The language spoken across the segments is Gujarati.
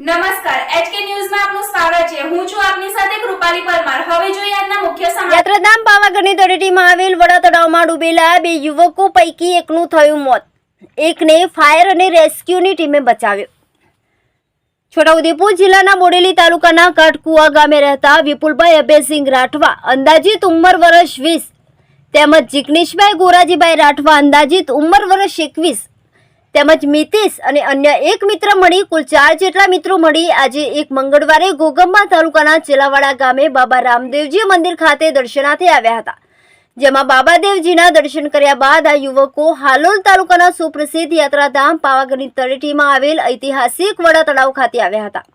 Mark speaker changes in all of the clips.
Speaker 1: નમસ્કાર, એચકે ન્યૂઝમાં આપનું સ્વાગત છે. હું છું આપની સાથે કૃપાલી પરમાર. હવે જોઈએ આજના મુખ્ય સમાચાર.
Speaker 2: યાત્રાધામ પાવાગઢની તળેટીમાં આવેલ વડા તળાવમાં ડૂબેલા બે યુવકો પૈકી એકનું થયું મોત. એકને ફાયર અને રેસ્ક્યુની ટીમે બચાવ્યો. છોટાઉદેપુર જિલ્લાના બોડેલી તાલુકાના કાટકુવા ગામે રહેતા વિપુલભાઈ અભયસિંહ રાઠવા, અંદાજિત ઉંમર વર્ષ વીસ, તેમજ જિગ્નેશભાઈ ગોરાજીભાઈ રાઠવા, અંદાજિત ઉંમર વર્ષ એકવીસ તેમજ મિતેશ અને અન્ય એક મિત્ર મળી, કુલ ચાર જેટલા મિત્રો મળી. આજે એક મંગળવારે ગોગંબા તાલુકાના ચેલાવાડા ગામે બાબા રામદેવજી મંદિર ખાતે દર્શનાર્થે આવ્યા હતા. જેમાં બાબાદેવજીના દર્શન કર્યા બાદ આ યુવકો હાલોલ તાલુકાના સુપ્રસિદ્ધ યાત્રાધામ પાવાગઢની તળેટીમાં આવેલ ઐતિહાસિક વડા તળાવ ખાતે આવ્યા હતા.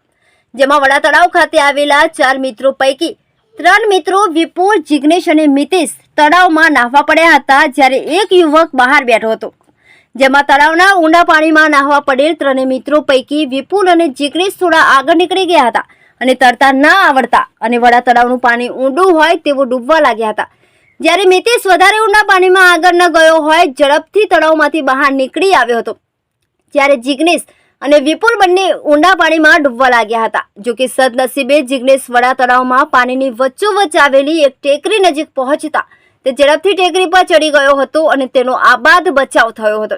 Speaker 2: જેમાં વડા તળાવ ખાતે આવેલા ચાર મિત્રો પૈકી ત્રણ મિત્રો વિપુલ, જિગ્નેશ અને મિતેશ તળાવમાં નાહવા પડ્યા હતા જ્યારે એક યુવક બહાર બેઠો હતો. જેમાં તળાવના ઊંડા પાણીમાં નાહવા પડેલ ત્રણે મિત્રો પૈકી વિપુલ અને જિગ્નેશ થોડા આગળ નીકળી ગયા હતા અને તરતા ના આવડતા અને વડા તળાવનું પાણી ઊંડું હોય તેવું ડૂબવા લાગ્યા હતા. જ્યારે મિતેશ વધારે ઊંડા પાણીમાં આગળ ન ગયો હોય, ઝડપથી તળાવમાંથી બહાર નીકળી આવ્યો હતો. જ્યારે જિગ્નેશ અને વિપુલ બંને ઊંડા પાણીમાં ડૂબવા લાગ્યા હતા. જો કે સદનસીબે જિગ્નેશ વડા તળાવમાં પાણીની વચ્ચોવચ્ચ આવેલી એક ટેકરી નજીક પહોંચતા તે ઝડપથી ટેકરી પર ચડી ગયો હતો અને તેનો આબાદ બચાવ થયો હતો.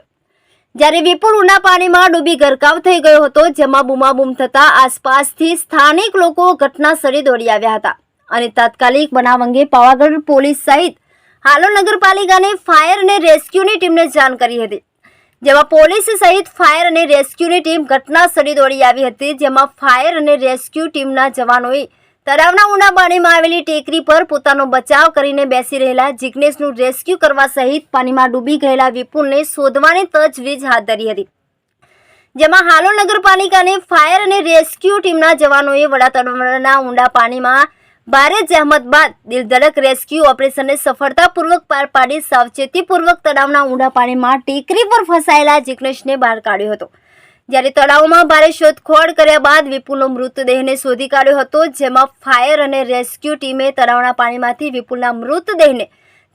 Speaker 2: જ્યારે વિપુલ ઉના પાણીમાં ડૂબી ગરકાવ થઈ ગયો હતો, જેમાં બૂમાબૂમ થતા આસપાસથી સ્થાનિક લોકો ઘટના સ્થળે દોડી આવ્યા હતા અને તાત્કાલિક બનાવ અંગે પાવાગઢ પોલીસ સહિત હાલો નગરપાલિકાને ફાયર અને રેસ્ક્યુની ટીમને જાણ કરી હતી. જેમાં પોલીસ સહિત ફાયર અને રેસ્ક્યુની ટીમ ઘટના સ્થળે દોડી આવી હતી, જેમાં ફાયર અને રેસ્ક્યુ ટીમના જવાનોએ તળાવના ઊંડા પાણીમાં આવેલી ટેકરી પર પોતાનો બચાવ કરીને બેસી રહેલા જિગ્નેશનું રેસ્ક્યુ કરવા સહિત પાણીમાં ડૂબી ગયેલા વિપુલને શોધવાની તજવીજ હાથ ધરી હતી. જેમાં હાલોલ નગરપાલિકાને ફાયર અને રેસ્ક્યુ ટીમના જવાનોએ વડા તળાવના ઊંડા પાણીમાં ભારે જહેમત બાદ દિલધડક રેસ્ક્યુ ઓપરેશનને સફળતાપૂર્વક પાર પાડી સાવચેતીપૂર્વક તળાવના ઊંડા પાણીમાં ટેકરી પર ફસાયેલા જિગ્નેશને બહાર કાઢ્યો હતો. જ્યારે તળાવમાં ભારે શોધખોળ કર્યા બાદ વિપુલનો મૃતદેહને શોધી કાઢ્યો હતો, જેમાં ફાયર અને રેસ્ક્યુ ટીમે તળાવના પાણીમાંથી વિપુલના મૃતદેહને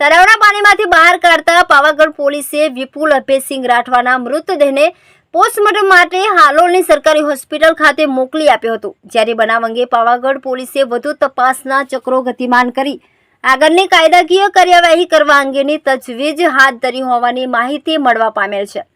Speaker 2: તળાવના પાણીમાંથી બહાર કાઢતા પાવાગઢ પોલીસે વિપુલ અભયસિંહ રાઠવાના મૃતદેહને પોસ્ટમોર્ટમ માટે હાલોલની સરકારી હોસ્પિટલ ખાતે મોકલી આપ્યો હતો. જ્યારે બનાવ અંગે પાવાગઢ પોલીસે વધુ તપાસના ચક્રો ગતિમાન કરી આગળની કાયદાકીય કાર્યવાહી કરવા અંગેની તજવીજ હાથ ધરી હોવાની માહિતી મળવા પામેલ છે.